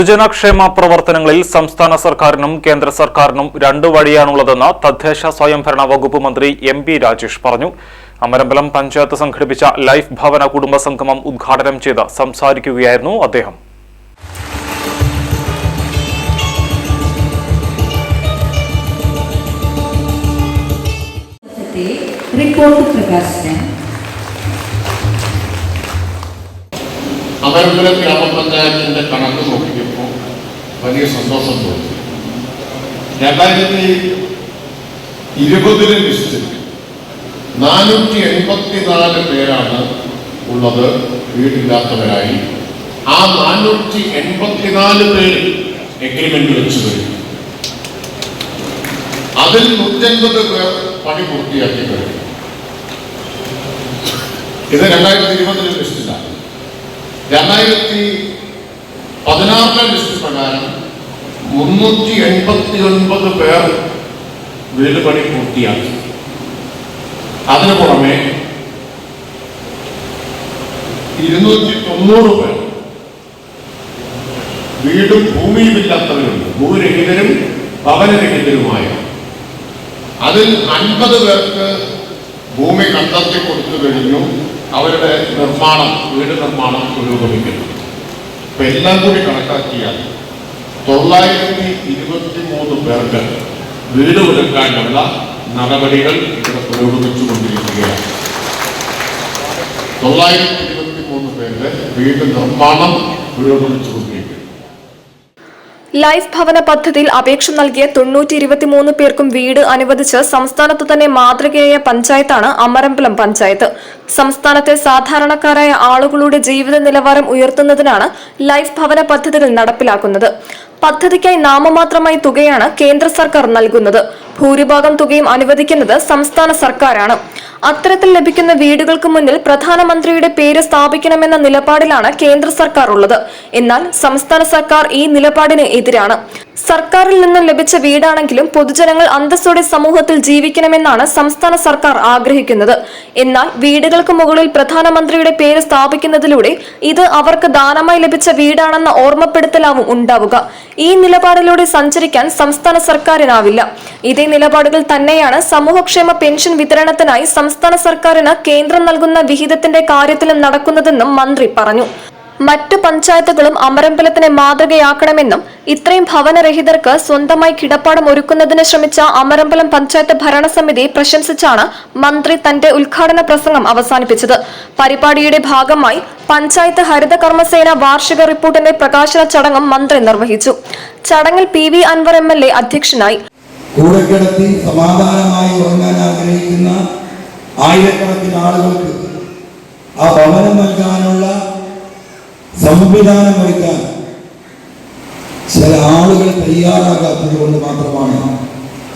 പൊതുജനക്ഷേമ പ്രവർത്തനങ്ങളിൽ സംസ്ഥാന സർക്കാരിനും കേന്ദ്ര സർക്കാരിനും രണ്ടു വഴിയാണുള്ളതെന്ന് തദ്ദേശ സ്വയംഭരണ വകുപ്പ് മന്ത്രി എം പി രാജേഷ് പറഞ്ഞു. അമരമ്പലം പഞ്ചായത്ത് സംഘടിപ്പിച്ച ലൈഫ് ഭവന കുടുംബ സംഗമം ഉദ്ഘാടനം ചെയ്ത് സംസാരിക്കുകയായിരുന്നു അദ്ദേഹം. റിപ്പോർട്ട് പ്രകാശനം അമരമ്പലം ഗ്രാമപഞ്ചായത്തിന്റെ കണക്ക് നോക്കിയപ്പോൾ വലിയ സന്തോഷം തോന്നി. രണ്ടായിരത്തി ഇരുപതിലെ ലിസ്റ്റിൽ നാനൂറ്റി എൺപത്തിനാല് പേരാണ് ഉള്ളത് വീടില്ലാത്തവരായി. ആ നാനൂറ്റി എൺപത്തിനാല് പേര് എഗ്രിമെന്റ് വെച്ച് കഴിഞ്ഞു. അതിൽ നൂറ്റൻപത് പേർ പണി പൂർത്തിയാക്കി കഴിഞ്ഞു. ഇത് രണ്ടായിരത്തി ഇരുപതിലെ രണ്ടായിരത്തി പതിനാറിലെ ലിസ്റ്റ് പ്രകാരം മുന്നൂറ്റി എൺപത്തി ഒൻപത് പേർ വീട് പണി പൂർത്തിയാക്കി. അതിനു പുറമെ ഇരുന്നൂറ്റി തൊണ്ണൂറ് പേർ വീടും ഭൂമിയുമില്ലാത്തവരുണ്ട്. ഭൂരഹിതരും ഭവനരഹിതരുമായ. അതിൽ അൻപത് പേർക്ക് ഭൂമി കണ്ടെത്തി കൊടുത്തു കഴിഞ്ഞു. അവരുടെ നിർമ്മാണം വീട് നിർമ്മാണം പുരോഗമിക്കുന്നു. ഇപ്പൊ എല്ലാം കൂടി കണക്കാക്കിയാൽ തൊള്ളായിരത്തി ഇരുപത്തി മൂന്ന് പേർക്ക് വീട് ഒരുക്കാനുള്ള നടപടികൾ ഇവിടെ പുരോഗമിച്ചുകൊണ്ടിരിക്കുകയാണ്. തൊള്ളായിരത്തി ഇരുപത്തി മൂന്ന് പേരുടെ വീട് നിർമ്മാണം പുരോഗമിച്ചുകൊണ്ടിരിക്കുന്നു. ലൈഫ് ഭവന പദ്ധതിയിൽ അപേക്ഷ നൽകിയ തൊണ്ണൂറ്റി ഇരുപത്തിമൂന്ന് പേർക്കും വീട് അനുവദിച്ച് സംസ്ഥാനത്ത് തന്നെ മാതൃകയായ പഞ്ചായത്താണ് അമരമ്പലം പഞ്ചായത്ത്. സംസ്ഥാനത്തെ സാധാരണക്കാരായ ആളുകളുടെ ജീവിത നിലവാരം ഉയർത്തുന്നതിനാണ് ലൈഫ് ഭവന പദ്ധതികൾ നടപ്പിലാക്കുന്നത്. പദ്ധതിക്കായി നാമമാത്രമായി തുകയാണ് കേന്ദ്ര സർക്കാർ നൽകുന്നത്. ഭൂരിഭാഗം തുകയും അനുവദിക്കുന്നത് സംസ്ഥാന സർക്കാരാണ്. അത്തരത്തിൽ ലഭിക്കുന്ന വീടുകൾക്ക് മുന്നിൽ പ്രധാനമന്ത്രിയുടെ പേര് സ്ഥാപിക്കണമെന്ന നിലപാടിലാണ് കേന്ദ്ര സർക്കാർ ഉള്ളത്. എന്നാൽ സംസ്ഥാന സർക്കാർ ഈ നിലപാടിന് എതിരാണ്. സർക്കാരിൽ നിന്നും ലഭിച്ച വീടാണെങ്കിലും പൊതുജനങ്ങൾ അന്തസ്സോടെ സമൂഹത്തിൽ ജീവിക്കണമെന്നാണ് സംസ്ഥാന സർക്കാർ ആഗ്രഹിക്കുന്നത്. എന്നാൽ വീടുകൾക്ക് മുകളിൽ പ്രധാനമന്ത്രിയുടെ പേര് സ്ഥാപിക്കുന്നതിലൂടെ ഇത് അവർക്ക് ദാനമായി ലഭിച്ച വീടാണെന്ന ഓർമ്മപ്പെടുത്തലാവും ഉണ്ടാവുക. ഈ നിലപാടിലൂടെ സഞ്ചരിക്കാൻ സംസ്ഥാന സർക്കാരിനാവില്ല. ഇതേ നിലപാടുകൾ തന്നെയാണ് സമൂഹക്ഷേമ പെൻഷൻ വിതരണത്തിനായി സംസ്ഥാന സർക്കാരിന് കേന്ദ്രം നൽകുന്ന വിഹിതത്തിന്റെ കാര്യത്തിലും നടക്കുന്നതെന്നും മന്ത്രി പറഞ്ഞു. മറ്റു പഞ്ചായത്തുകളും അമരമ്പലത്തിനെ മാതൃകയാക്കണമെന്നും ഇത്രയും ഭവനരഹിതർക്ക് സ്വന്തമായി കിടപ്പാടം ഒരുക്കുന്നതിന് ശ്രമിച്ച അമരമ്പലം പഞ്ചായത്ത് ഭരണസമിതി പ്രശംസിച്ചാണ് മന്ത്രി തന്റെ ഉദ്ഘാടന പ്രസംഗം അവസാനിപ്പിച്ചത്. പരിപാടിയുടെ ഭാഗമായി പഞ്ചായത്ത് ഹരിത കർമ്മസേന വാർഷിക റിപ്പോർട്ടിന്റെ പ്രകാശന ചടങ്ങും മന്ത്രി നിർവഹിച്ചു. ചടങ്ങിൽ P V Anvar M L A അധ്യക്ഷനായി സമാധാനമായി ആയിരക്കണക്കിന് ആളുകൾക്ക് ആ ഭവനം നൽകാനുള്ള സംവിധാനം ഒരുക്കാൻ ചില ആളുകൾ തയ്യാറാകാത്തത് കൊണ്ട് മാത്രമാണ്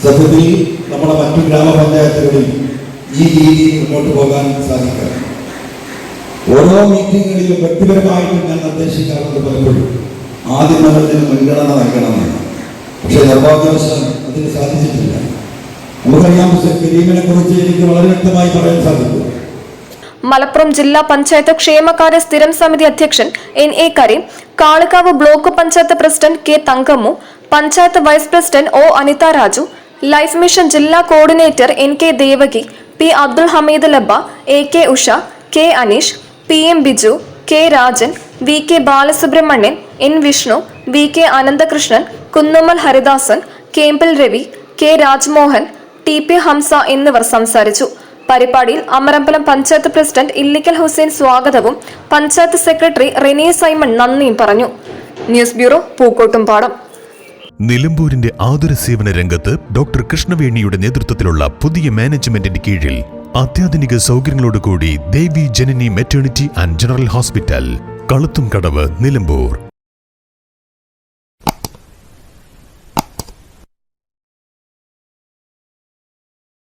സത്യത്തിൽ നമ്മുടെ മറ്റു ഗ്രാമപഞ്ചായത്തുകളിൽ ഈ രീതിയിൽ മുന്നോട്ട് പോകാൻ സാധിക്കുക. ഓരോ മീറ്റിങ്ങുകളിലും വ്യക്തിപരമായിട്ടും ഞാൻ നിർദ്ദേശിക്കാറുണ്ട് പലപ്പോഴും. ആദ്യം നമ്മളിതിന് മുൻഗണന നൽകണമെന്ന് പക്ഷേ നിർഭാഗ്യവശാൽ അതിന് സാധിച്ചിട്ടില്ല. നമുക്കറിയാം കരീമിനെ കുറിച്ച് എനിക്ക് വളരെ വ്യക്തമായി പറയാൻ സാധിക്കും. മലപ്പുറം ജില്ലാ പഞ്ചായത്ത് ക്ഷേമകാര്യ സ്ഥിരം സമിതി അധ്യക്ഷൻ N A Kareem Kalikavu block panchayat president K Thankammu panchayat vice president O Anitha Raju life mission ജില്ലാ coordinator N K Devaki P Abdul Hameed Labba A K Usha K Aneesh P M Biju K Rajan V K Balasubramanian N Vishnu V K Ananthakrishnan Kunnummal Haridasan Kembil Ravi K Rajmohan T P Hamza എന്നിവർ സംസാരിച്ചു. പരിപാടിയിൽ Amarambalam panchayat president Illikkal Hussain സ്വാഗതവും panchayat secretary Rini Simon നന്ദിയും പറഞ്ഞു. News bureau Pookkottumpadam. നിലമ്പൂരിന്റെ ആതുര സേവന രംഗത്ത് doctor കൃഷ്ണവേണിയുടെ നേതൃത്വത്തിലുള്ള പുതിയ മാനേജ്മെന്റിന്റെ കീഴിൽ അത്യാധുനിക സൗകര്യങ്ങളോടുകൂടി Devi Janani maternity and general hospital Kaluthumkadavu Nilambur.